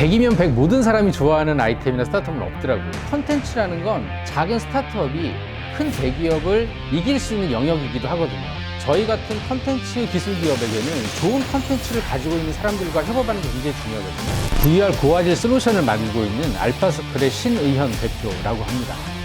100이면 100 모든 사람이 좋아하는 아이템이나 스타트업은 없더라고요. 컨텐츠라는 건 작은 스타트업이 큰 대기업을 이길 수 있는 영역이기도 하거든요. 저희 같은 컨텐츠 기술 기업에게는 좋은 컨텐츠를 가지고 있는 사람들과 협업하는 게 굉장히 중요하거든요. VR 고화질 솔루션을 만들고 있는 알파서클의 신의현 대표라고 합니다.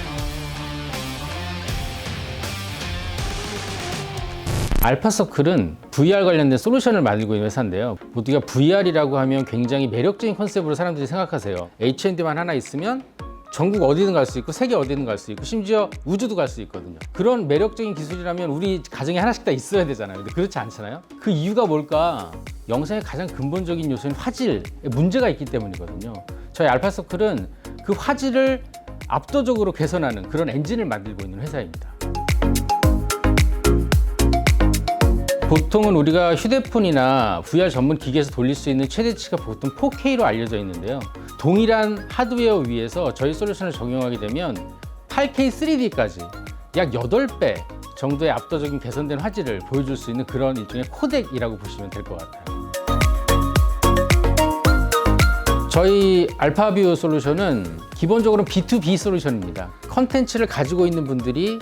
알파서클은 VR 관련된 솔루션을 만들고 있는 회사인데요. 우리가 VR이라고 하면 굉장히 매력적인 컨셉으로 사람들이 생각하세요. H&D만 하나 있으면 전국 어디든 갈 수 있고 세계 어디든 갈 수 있고 심지어 우주도 갈 수 있거든요. 그런 매력적인 기술이라면 우리 가정에 하나씩 다 있어야 되잖아요. 근데 그렇지 않잖아요. 그 이유가 뭘까? 영상의 가장 근본적인 요소인 화질에 문제가 있기 때문이거든요. 저희 알파서클은 그 화질을 압도적으로 개선하는 그런 엔진을 만들고 있는 회사입니다. 보통은 우리가 휴대폰이나 VR 전문 기기에서 돌릴 수 있는 최대치가 보통 4K로 알려져 있는데요. 동일한 하드웨어 위에서 저희 솔루션을 적용하게 되면 8K 3D까지 약 8배 정도의 압도적인 개선된 화질을 보여줄 수 있는 그런 일종의 코덱이라고 보시면 될 것 같아요. 저희 알파뷰 솔루션은 기본적으로 B2B 솔루션입니다. 컨텐츠를 가지고 있는 분들이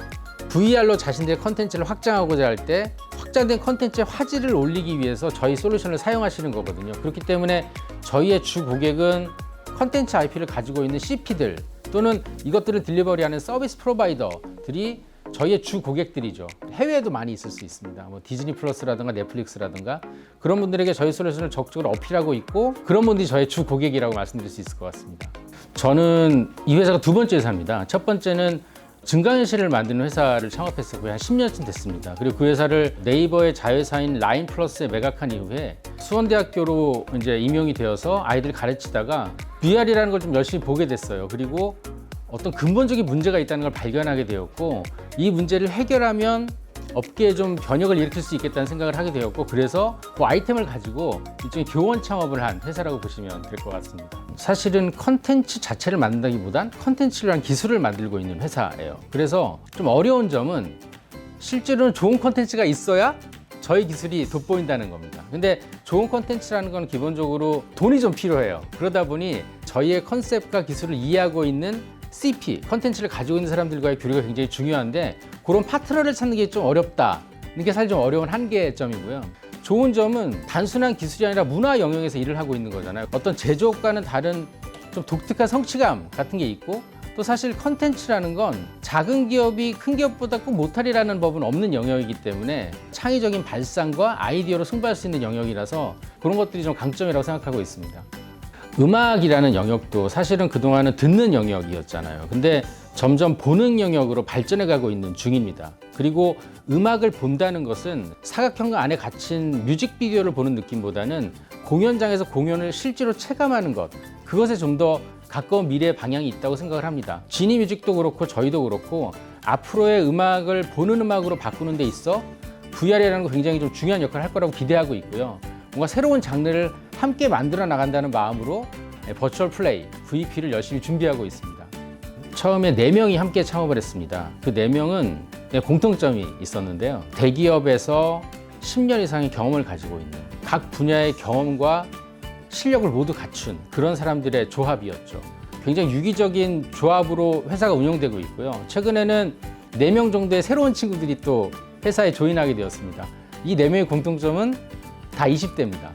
VR로 자신들의 컨텐츠를 확장하고자 할 때 확장된 컨텐츠의 화질을 올리기 위해서 저희 솔루션을 사용하시는 거거든요. 그렇기 때문에 저희의 주 고객은 컨텐츠 IP를 가지고 있는 CP들 또는 이것들을 딜리버리하는 서비스 프로바이더들이 저희의 주 고객들이죠. 해외에도 많이 있을 수 있습니다. 뭐 디즈니 플러스라든가 넷플릭스라든가 그런 분들에게 저희 솔루션을 적극적으로 어필하고 있고 그런 분들이 저의 주 고객이라고 말씀드릴 수 있을 것 같습니다. 저는 이 회사가 두 번째 회사입니다. 첫 번째는 증강현실을 만드는 회사를 창업했어요. 거의 한 10년쯤 됐습니다. 그리고 그 회사를 네이버의 자회사인 라인 플러스에 매각한 이후에 수원대학교로 이제 임용이 되어서 아이들 가르치다가 VR이라는 걸 좀 열심히 보게 됐어요. 그리고 어떤 근본적인 문제가 있다는 걸 발견하게 되었고 이 문제를 해결하면 업계에 좀 변혁을 일으킬 수 있겠다는 생각을 하게 되었고 그래서 그 아이템을 가지고 일종의 교원 창업을 한 회사라고 보시면 될 것 같습니다. 사실은 컨텐츠 자체를 만든다기보단 컨텐츠를 한 기술을 만들고 있는 회사예요. 그래서 좀 어려운 점은 실제로는 좋은 컨텐츠가 있어야 저희 기술이 돋보인다는 겁니다. 근데 좋은 컨텐츠라는 건 기본적으로 돈이 좀 필요해요. 그러다 보니 저희의 컨셉과 기술을 이해하고 있는 CP, 컨텐츠를 가지고 있는 사람들과의 교류가 굉장히 중요한데 그런 파트너를 찾는 게 좀 어렵다. 이게 사실 좀 어려운 한계점이고요. 좋은 점은 단순한 기술이 아니라 문화 영역에서 일을 하고 있는 거잖아요. 어떤 제조업과는 다른 좀 독특한 성취감 같은 게 있고 또 사실 컨텐츠라는 건 작은 기업이 큰 기업보다 꼭 못하리라는 법은 없는 영역이기 때문에 창의적인 발상과 아이디어로 승부할 수 있는 영역이라서 그런 것들이 좀 강점이라고 생각하고 있습니다. 음악이라는 영역도 사실은 그동안은 듣는 영역이었잖아요. 근데 점점 보는 영역으로 발전해 가고 있는 중입니다. 그리고 음악을 본다는 것은 사각형 안에 갇힌 뮤직비디오를 보는 느낌보다는 공연장에서 공연을 실제로 체감하는 것, 그것에 좀 더 가까운 미래의 방향이 있다고 생각을 합니다. 지니 뮤직도 그렇고 저희도 그렇고 앞으로의 음악을 보는 음악으로 바꾸는 데 있어 VR이라는 거 굉장히 좀 중요한 역할을 할 거라고 기대하고 있고요. 뭔가 새로운 장르를 함께 만들어 나간다는 마음으로 버추얼 플레이, VP를 열심히 준비하고 있습니다. 처음에 네명이 함께 창업을 했습니다. 그 네명은 공통점이 있었는데요. 대기업에서 10년 이상의 경험을 가지고 있는 각 분야의 경험과 실력을 모두 갖춘 그런 사람들의 조합이었죠. 굉장히 유기적인 조합으로 회사가 운영되고 있고요. 최근에는 네명 정도의 새로운 친구들이 또 회사에 조인하게 되었습니다. 이네 명의 공통점은 다 20대입니다.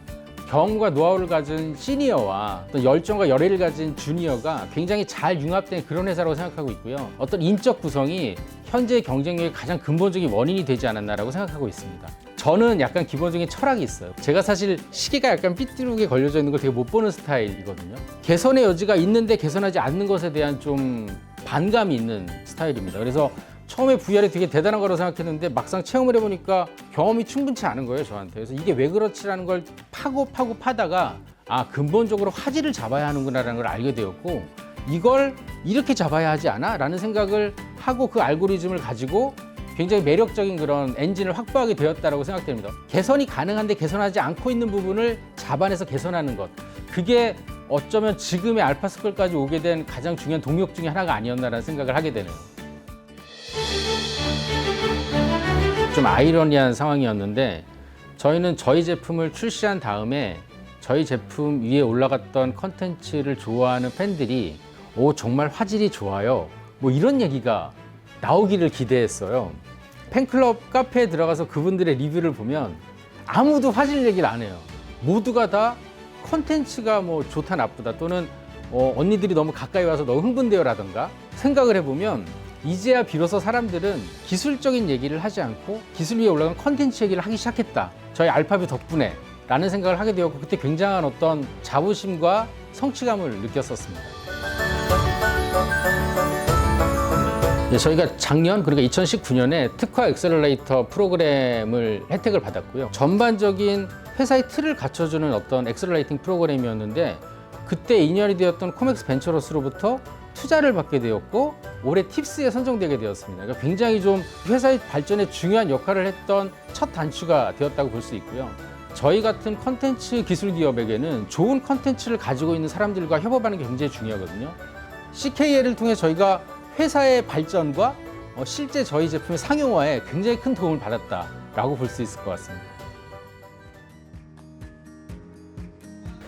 경험과 노하우를 가진 시니어와 또 열정과 열의를 가진 주니어가 굉장히 잘 융합된 그런 회사라고 생각하고 있고요. 어떤 인적 구성이 현재 경쟁력의 가장 근본적인 원인이 되지 않았나라고 생각하고 있습니다. 저는 약간 기본적인 철학이 있어요. 제가 사실 시계가 약간 삐뚤게 걸려져 있는 걸 되게 못 보는 스타일이거든요. 개선의 여지가 있는데 개선하지 않는 것에 대한 좀 반감이 있는 스타일입니다. 그래서 처음에 VR이 되게 대단한 거라고 생각했는데 막상 체험을 해보니까 경험이 충분치 않은 거예요, 저한테. 그래서 이게 왜 그렇지라는 걸 파고 파고 파다가 아, 근본적으로 화질을 잡아야 하는구나라는 걸 알게 되었고 이걸 이렇게 잡아야 하지 않아? 라는 생각을 하고 그 알고리즘을 가지고 굉장히 매력적인 그런 엔진을 확보하게 되었다고 생각됩니다. 개선이 가능한데 개선하지 않고 있는 부분을 잡아내서 개선하는 것. 그게 어쩌면 지금의 알파스컬까지 오게 된 가장 중요한 동력 중에 하나가 아니었나라는 생각을 하게 되네요. 좀 아이러니한 상황이었는데 저희는 저희 제품을 출시한 다음에 저희 제품 위에 올라갔던 컨텐츠를 좋아하는 팬들이 오 정말 화질이 좋아요. 뭐 이런 얘기가 나오기를 기대했어요. 팬클럽 카페에 들어가서 그분들의 리뷰를 보면 아무도 화질 얘기를 안 해요. 모두가 다 컨텐츠가 뭐 좋다 나쁘다 또는 어, 언니들이 너무 가까이 와서 너무 흥분되어라던가 생각을 해보면 이제야 비로소 사람들은 기술적인 얘기를 하지 않고 기술 위에 올라간 컨텐츠 얘기를 하기 시작했다. 저희 알파뷰 덕분에 라는 생각을 하게 되었고 그때 굉장한 어떤 자부심과 성취감을 느꼈었습니다. 예, 저희가 작년 그러니까 2019년에 특화 엑셀러레이터 프로그램을 혜택을 받았고요. 전반적인 회사의 틀을 갖춰주는 어떤 엑셀러레이팅 프로그램이었는데 그때 인연이 되었던 코맥스 벤처러스로부터 투자를 받게 되었고 올해 팁스에 선정되게 되었습니다. 그러니까 굉장히 좀 회사의 발전에 중요한 역할을 했던 첫 단추가 되었다고 볼 수 있고요. 저희 같은 컨텐츠 기술 기업에게는 좋은 컨텐츠를 가지고 있는 사람들과 협업하는 게 굉장히 중요하거든요. CKL을 통해 저희가 회사의 발전과 어, 실제 저희 제품의 상용화에 굉장히 큰 도움을 받았다라고 볼 수 있을 것 같습니다.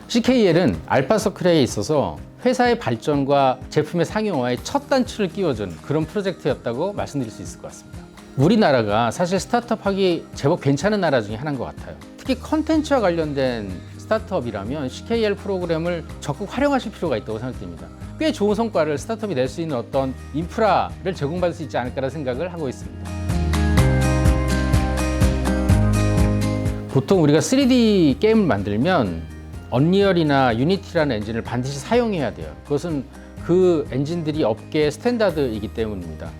CKL은 알파서클에 있어서 회사의 발전과 제품의 상용화에 첫 단추를 끼워준 그런 프로젝트였다고 말씀드릴 수 있을 것 같습니다. 우리나라가 사실 스타트업 하기 제법 괜찮은 나라 중에 하나인 것 같아요. 특히 컨텐츠와 관련된 스타트업이라면 CKL 프로그램을 적극 활용하실 필요가 있다고 생각됩니다. 꽤 좋은 성과를 스타트업이 낼 수 있는 어떤 인프라를 제공받을 수 있지 않을까라는 생각을 하고 있습니다. 보통 우리가 3D 게임을 만들면 언리얼이나 유니티라는 엔진을 반드시 사용해야 돼요. 그것은 그 엔진들이 업계의 스탠다드이기 때문입니다.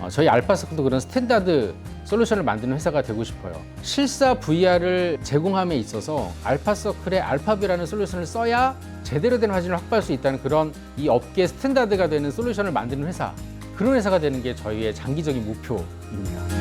어, 저희 알파서클도 그런 스탠다드 솔루션을 만드는 회사가 되고 싶어요. 실사 VR을 제공함에 있어서 알파서클의 알파뷰라는 솔루션을 써야 제대로 된 화질을 확보할 수 있다는 그런 이 업계 스탠다드가 되는 솔루션을 만드는 회사. 그런 회사가 되는 게 저희의 장기적인 목표입니다.